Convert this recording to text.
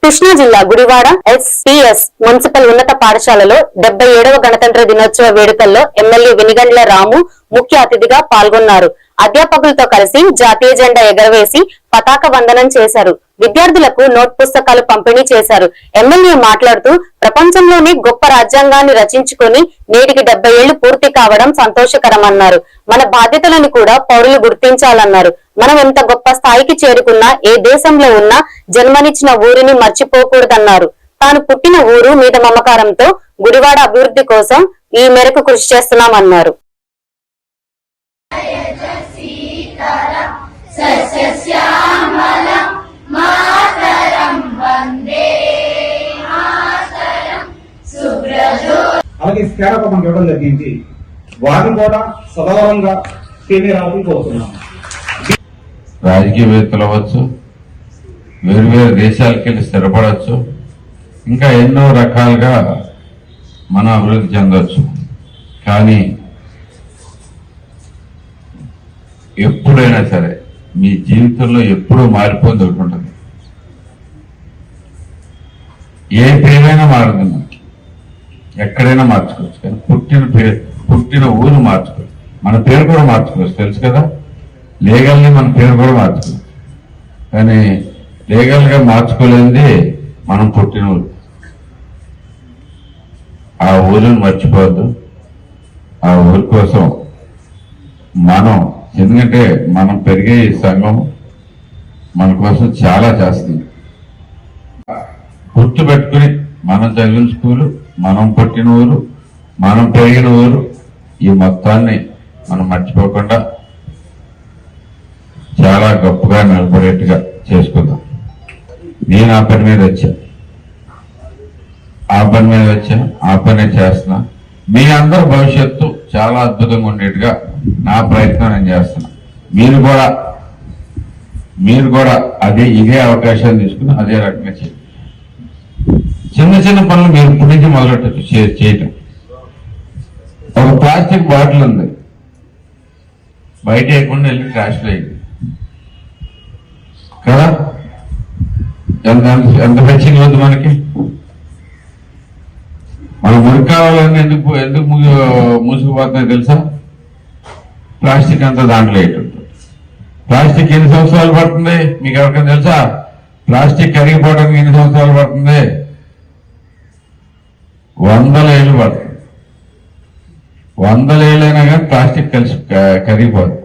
కృష్ణా జిల్లా Gudivada SPS municipal ఉన్నత పాఠశాలలో డెబ్బై ఏడవ గణతంత్ర దినోత్సవ వేడుకల్లో ఎమ్మెల్యే వెనిగండ్ల రాము ముఖ్య అతిథిగా పాల్గొన్నారు. అధ్యాపకులతో కలిసి జాతీయ జెండా ఎగరవేసి పతాక వందనం చేశారు. విద్యార్థులకు నోట్ పుస్తకాలు పంపిణీ చేశారు. ఎమ్మెల్యే మాట్లాడుతూ ప్రపంచంలోనే గొప్ప రాజ్యాంగాన్ని రచించుకొని నేటికి డెబ్బై ఏళ్ళు పూర్తి కావడం సంతోషకరమన్నారు. మన బాధ్యతలను కూడా పౌరులు గుర్తించాలన్నారు. మనం ఎంత గొప్ప స్థాయికి చేరుకున్నా ఏ దేశంలో ఉన్నా జన్మనిచ్చిన ఊరిని మర్చిపోకూడదన్నారు. తాను పుట్టిన ఊరు మీద మమకారంతో గుడివాడ అభివృద్ధి కోసం ఈ మేరకు కృషి చేస్తున్నామన్నారు. అలాగే స్కేరప్ మనకి ఇవ్వడం జరిగింది. వారిని కూడా సదవరంగా సీనియర్ రావాలని కోరుతున్నాం. రాజకీయవేత్తలు అవ్వచ్చు వేరు వేరు దేశాలకు వెళ్ళి స్థిరపడవచ్చు ఇంకా ఎన్నో రకాలుగా మనం అభివృద్ధి చెందవచ్చు. కానీ ఎప్పుడైనా సరే మీ జీవితంలో ఎప్పుడూ మారిపోయింది ఒకటి ఉంటుంది. ఏ పేరైనా మారదు మనకి. ఎక్కడైనా మార్చుకోవచ్చు. కానీ పుట్టిన పేరు పుట్టిన ఊరు మార్చుకోవచ్చు. మన పేరు కూడా మార్చుకోవచ్చు. తెలుసు కదా? లీగల్ని మన పేరు కూడా మార్చుకోవచ్చు. కానీ లీగల్గా మార్చుకోలేనిది మనం పుట్టిన ఊరు. ఆ ఊరిని మర్చిపోవద్దు. ఆ ఊరి కోసం మనం ఎందుకంటే మనం పెరిగే ఈ సంఘం మన కోసం చాలా చేస్తుంది. గుర్తు పెట్టుకుని మనం చదివిన స్కూలు మనం పుట్టిన ఊరు మనం పెరిగిన ఊరు ఈ మొత్తాన్ని మనం మర్చిపోకుండా చాలా గొప్పగా నిలబడేట్టుగా చేసుకుందాం. నేను ఆ పని మీద వచ్చా ఆ పని మీద వచ్చా ఆ పనే చేస్తున్నా మీ అందరి భవిష్యత్తు చాలా అద్భుతంగా ఉండేట్టుగా నా ప్రయత్నం నేను చేస్తున్నా. మీరు కూడా మీరు కూడా అదే ఇదే అవకాశాన్ని తీసుకుని అదే రకంగా చేయండి. చిన్న చిన్న పనులు మీరు ఇప్పటి నుంచి మొదలెట్టచ్చు చేయటం. ఒక ప్లాస్టిక్ బాటిల్ ఉంది. బయట వేయకుండా వెళ్ళి ట్రాష్లో అయింది కదా? ఎంత ఎంత- ఎంత ఉంది మనకి? మన మురికాలన్నీ ఎందుకు ఎందుకు ము- మూసుకుపోతున్నాయి తెలుసా? ప్లాస్టిక్ అంతా దాంట్లో వేయటం. ప్లాస్టిక్ ఎన్ని సంవత్సరాలు పడుతుంది? మీకు ఎవరికైనా తెలుసా? ప్లాస్టిక్ కరిగిపోవడానికి ఎన్ని సంవత్సరాలు పడుతుంది? వందల ఏళ్ళు పడుతుంది. వందల ఏళ్ళైనా కానీ ప్లాస్టిక్ కలిసి కరిగిపోతుంది